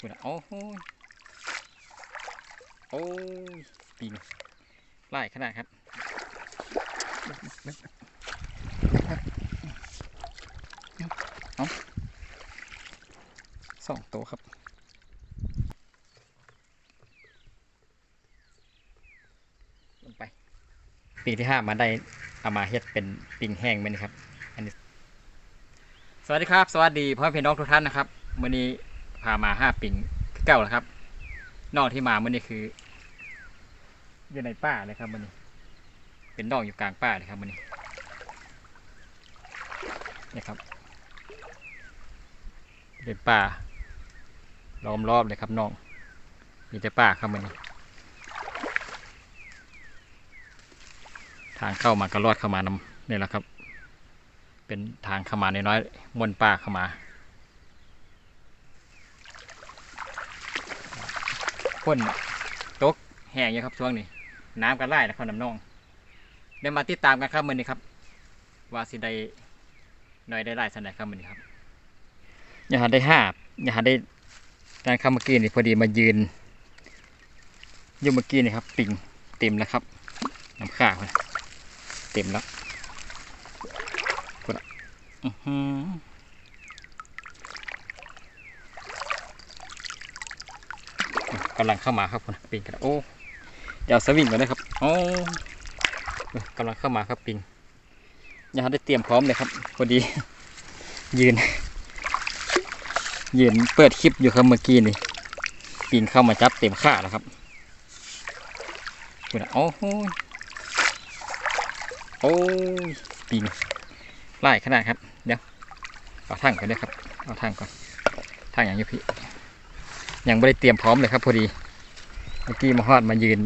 คุณโอ้โหโอ้ยปิงไล่ขนาดครับเอาสองตัวครับลงไป ปีที่ห้ามาได้เอามาเฮ็ดเป็นปิงแห้งไหมนะครับ อันนี้ สวัสดีครับ สวัสดีพ่อพี่น้องทุกท่านนะครับวันนี้ พามาห้าปิงเก้าแล้วครับ นอกที่มาเมื่อนี้คือ อยู่ในป่าเลยครับวันนี้เป็นนอกอยู่กลางป่าเลยครับวันนี้นี่ครับ เป็นป่าล้อมรอบเลยครับน้องมีแต่ป่าครับวันนี้ทางเข้ามากระรอดเข้ามานำนี่แหละครับ เป็นทางเข้ามาน้อยๆมวนป่าเข้ามา นตกแห้งอยู่ครับช่วงนี้ น้ำกันไล่นะครับน้ำนองเดี๋ยวมาติดตามกันครับมือนี้ครับ ว่าสิได้หน่อยได้ไล่สันไหนครับมือนี้ครับอย่าหาได้ห้าอย่าหาได้การเข้าเมื่อกี้นี่พอดีมายืนยู่เมื่อกี้นี่ครับปิงเต็มแล้วครับน้ำข้าวเต็มแล้วอือหื กำลังเข้ามาครับคุณปิงกันโอ้เดี๋ยวเอาสวิงก่อนนะครับโอ้กำลังเข้ามาครับปิงยังได้เตรียมพร้อมเลยครับพอดี ยืน ยืนเปิดคลิปอยู่ครับเมื่อกี้นี่ปิงเข้ามาจับเต็มขาแล้วครับคุณโอ้โหโอ้ยปิงไล่ขนาดครับ เดี๋ยวเอาทางก่อนด้วยครับ เอาทางก่อนทางอย่างนี้พี่ ยังไม่ได้เตรียมพร้อมเลยครับพอดี เมื่อกี้มาฮอดมายืน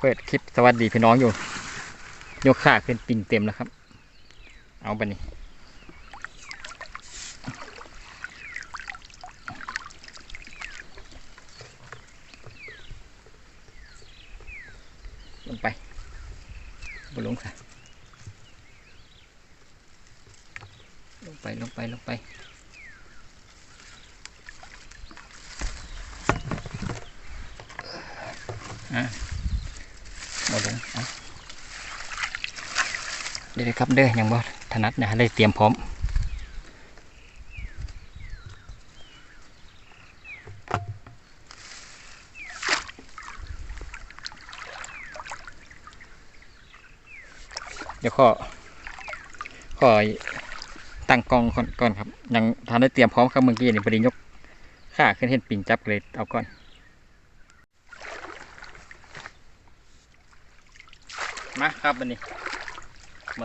เปิดคลิปสวัสดีพี่น้องอยู่ ยกขาขึ้นปิงเต็มแล้วครับ เอาไปนี่ลงไปบนลงค่ะลงไปลงไปลงไปอะบลงเอาเดี๋ยวครับเด้อยังบ่ถนัดนะได้เตรียมพร้อมเดี๋ยวขอขอตั้งกองก่อนก่อนครับ ยังทานได้เตรียมพร้อมครับเมื่อกี้นี่พอดียกข้าขึ้นเห็นปิ่งจับเลยเอาก่อนมาครับวันนี้ ม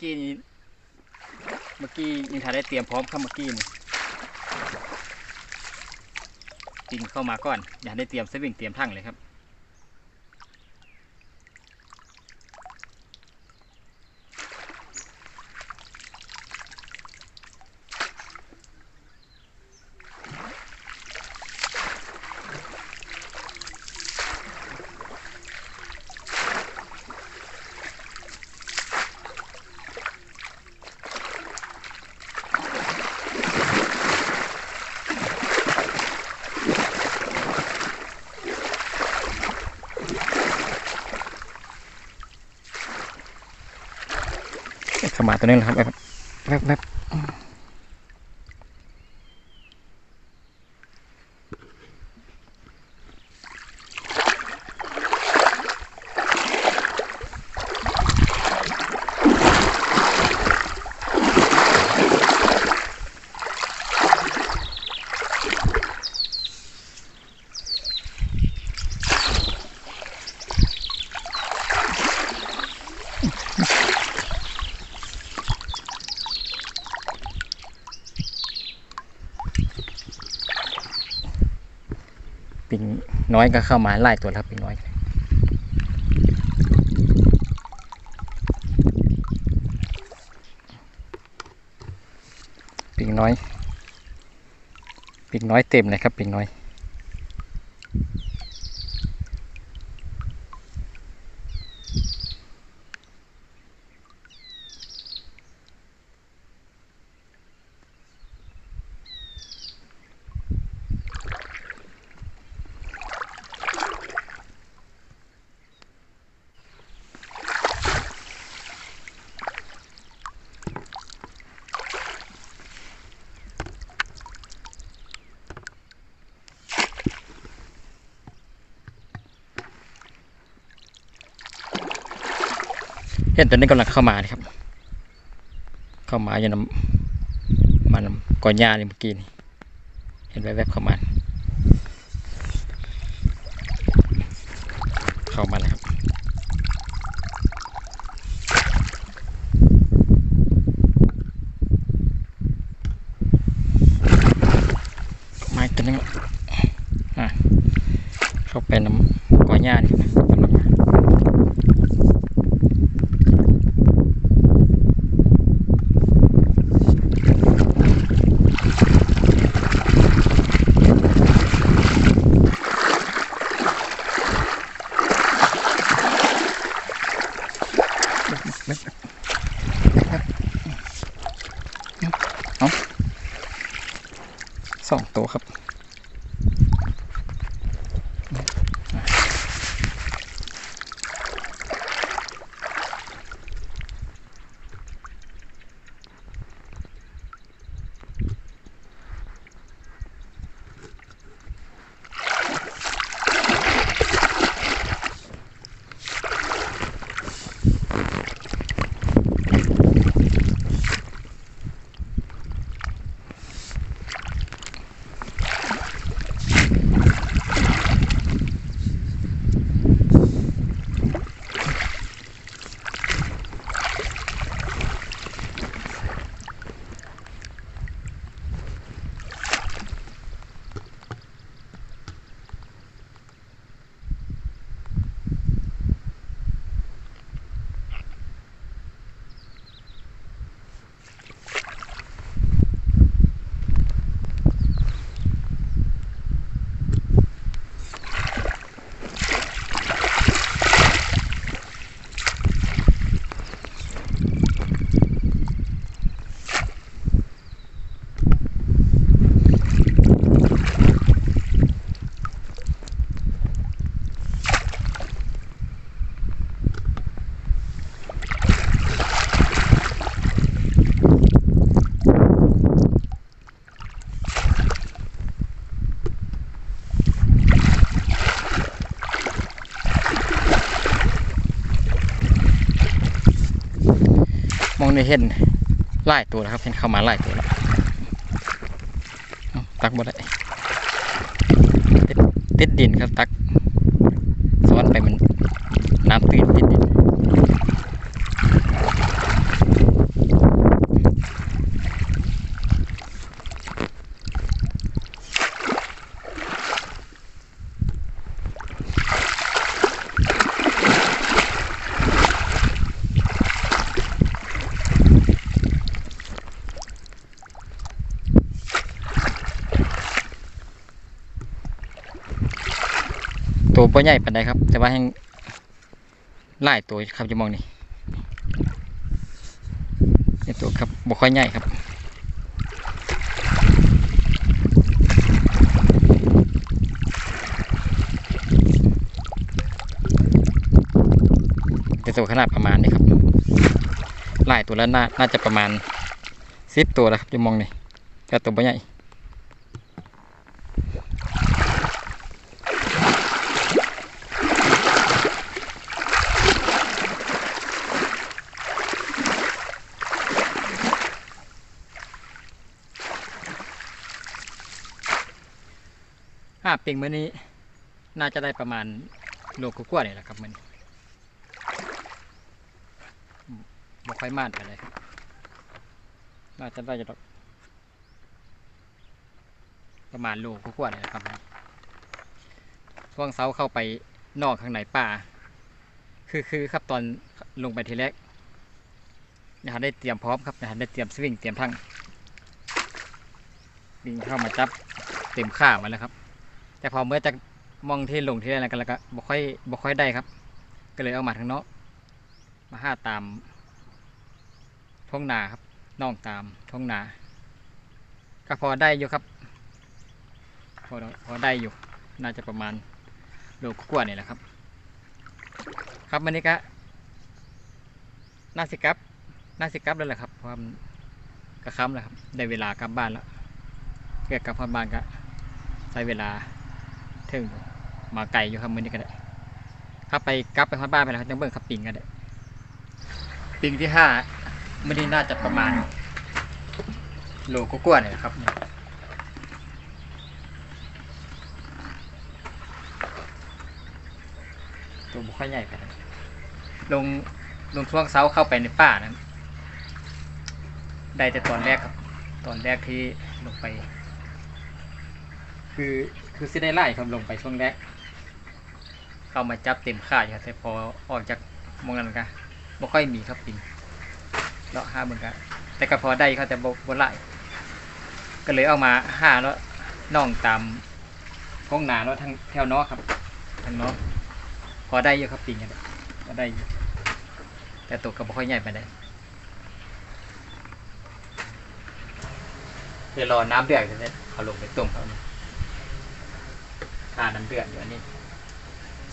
กี้นี้เมื่อกี้นี่ทาได้เตรียมพร้อมครับเมื่อกี้นี่ปิงเข้ามาก่อน อย่าได้เตรียมเสวิงเตรียมทั้งเลยครับ เข้ามาตัวนี้แหละครับแบบแบบ น้อยก็เข้ามาไล่ตัวแล้วปิงน้อยปิงน้อยปิงน้อยเต็มเลยครับปิงน้อย เห็นตัวนี้กำลังเข้ามาเลยครับ เข้ามาอยู่น้ำมานก่อนหญ้านี่เมื่อกี้นี่เห็นแวบๆเข้ามา เข้ามาแล้วครับไม้ตัวนึงอะเข้าไปน้ำก่อนหญ้านี่ครับ องในเห็นไล่ตัวแล้วครับ เห็นเข้ามาไล่ตัวแล้วตักบ่ได้ติดดินครับตักซ้อนไปมันน้ำตื่นติดดินตัวบ่ ใหญ่ปานใดครับ แต่ว่าแห้งไล่ตัวครับจะมองนี่นี่ตัวครับบ่ค่อยใหญ่ครับแต่ตัวขนาดประมาณนี้ครับไล่ตัวแล้วน่าน่าจะประมาณสิบตัวแล้วครับจะมองนี่แต่ตัวบ่ใหญ่ ห้าปิงมื้อนี้ น่าจะได้ประมาณโลกกว่าๆนี่แหละครับมันบ่ค่อยมากไปเลยครับ น่าจะได้จะดอกประมาณโลกกว่าๆนี่แหละครับมันช่วงเช้าเข้าไปนอกข้างในป่า คือคือครับตอนลงไปทีแรกนะฮะได้เตรียมพร้อมครับนะฮะได้เตรียมสวิงเตรียมทั้งวิ่งเข้ามาจับเต็มข้ามาแล้วครับ แต่พอเมื่อจะมองที่ลงที่อะไรกันแล้วก็บ่ค่อยบ่ค่อยได้ครับ ก็เลยเอามาทางเนอกมาห้าตามท้องนาครับน่องตามท้องนา ก็พอได้อยู่ครับ พอพอได้อยู่ น่าจะประมาณโลกว่านี่แหละครับ ครับวันนี้ก็น่าสิกับน่าสิกับแล้วแหละครับเพราะว่ามกระค่ำแล้วครับ ได้เวลากลับบ้านแล้วเพื่อกลับบ้านก็ใช้เวลา ถึงมาไกลอยู่ครับมือนี้ก็ได้ครับไปกลับไปฮอดบ้านไปแล้วครังเบิ่งครับปิงก็ได้ ปิงที่ห้ามือนี้น่าจะประมาณโลกกว่าเนี่ยนะครับตัวบุค่อยใหญ่ไปลงลงช่วงเช้าเข้าไปในป่านั้นได้แต่ตอนแรกครับ ตอนแรกที่ลงไป คือคือสิได้ไล่ครับลงไปช่วงแรก เข้ามาจับเต็มค่าอยู่ครับแต่พอออกจากหมองนั้นก็บ่ค่อยมีครับปิงเลาะห้าเมือนกันแต่ก็พอได้เขาแต่บ่บ่ไล่ก็เลยเอามาห้าแล้วน่องตามท้องนาแล้วทางแถวนอกครับทางนอกพอได้อยู่ครับปิงกันพอได้อยู่แต่ตัวก็บ่ค่อยใหญ่ไปได้เดี๋ยวรอน้ำเดือดจะได้เอาลงไปต้มครับทาน้ำเดือดอยู่อันนี้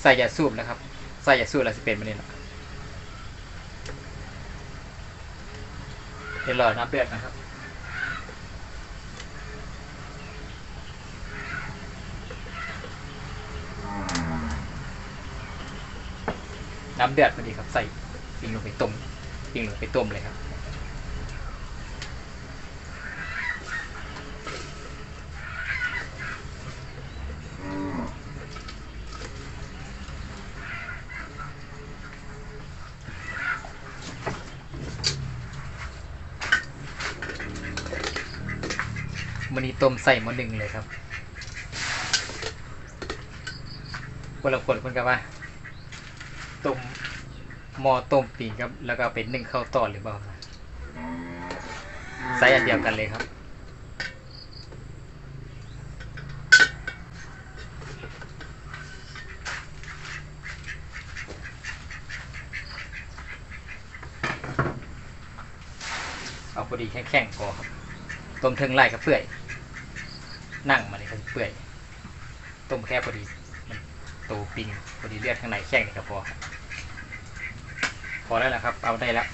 ใส่ยาสูบนะครับ ใส่ยาสูบแล้วสิเป็นมันนี่หละเดี๋ยวรอน้ำเดือดนะครับน้ำเดือดพอดีครับใส่ปิงลงไปต้มปิงลงไปต้มเลยครับ ต้มใส่หม้อหนึ่งเลยครับคนละคนคนกันว่าต้มหม้อต้มปีกครับ แล้วก็เป็นนึ่งข้าวตอนหรือเปล่าครับไซส์อันเดียวกันเลยครับ เอาพอดีแข็งๆพอครับ ต้มเทิงไล่กับเปื่อย นั่งมาเลยครับเปื่อยต้มแค่พอดีมันโตปิงพอดีเลือดข้างในแข็งนี่ก็พอพอแล้วนะครับ เอาได้แล้ว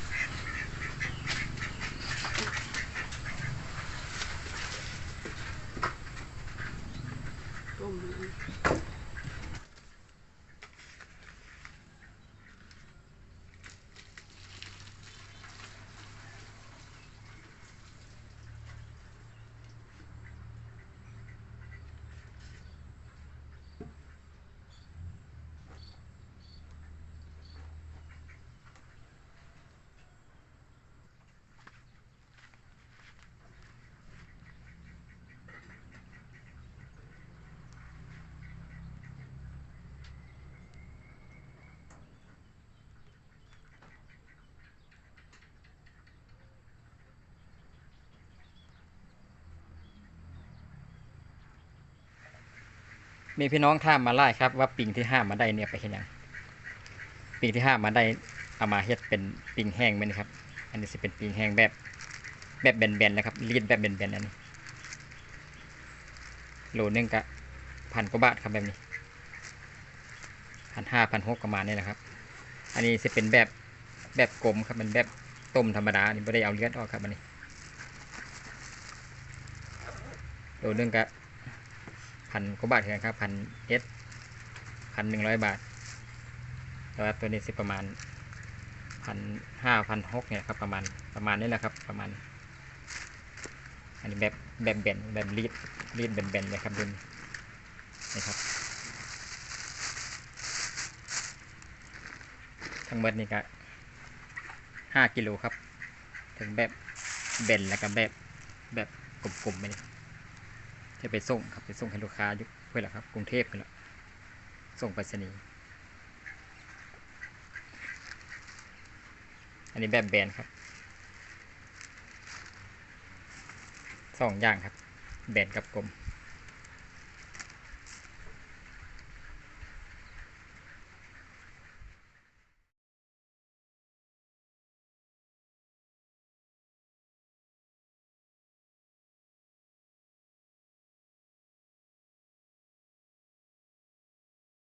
มีพี่น้องถามมาไล่ครับว่าปิงที่ห้ามาได้เนี่ยไปเห็นยังปิงที่ห้ามาได้เอามาเฮ็ดเป็นปิงแห้งไหมนะครับ อันนี้จะเป็นปิงแห้งแบบแบบแบนๆนะครับรีดแบบแบนๆอันนี้โลนึงกะพันกว่าบาทครับแบบนี้พันห้าพันหกประมาณนี้แหละครับ อันนี้จะเป็นแบบแบบกลมครับมันแบบต้มธรรมดาอันนี่ไม่ได้เอาเลือดออกครับอันนี้โลนึงกะ พันกว่าบาทเท่านั้นครับพันเอสพันหนึ่งร้อยบาทแต่ว่าตัวนี้สิประมาณพันห้าพันหกเนี่ยครับประมาณประมาณนี้แหละครับประมาณ อันนี้แบบแบบแบนแบบรีดรีดแบนๆเลยครับดุนนี่ครับทั้งหมดนี่ก็ห้ากิโลครับ ถึงแบบแบนแล้วก็แบบแบบกลมๆไปนี่ จะไปส่งครับไปส่งให้ลูกค้าอยู่เพื่อละครับ กรุงเทพนี่แหละส่งไปรษณีย์อันนี้แบบแบนครับสองอย่างครับ แบนกับกลม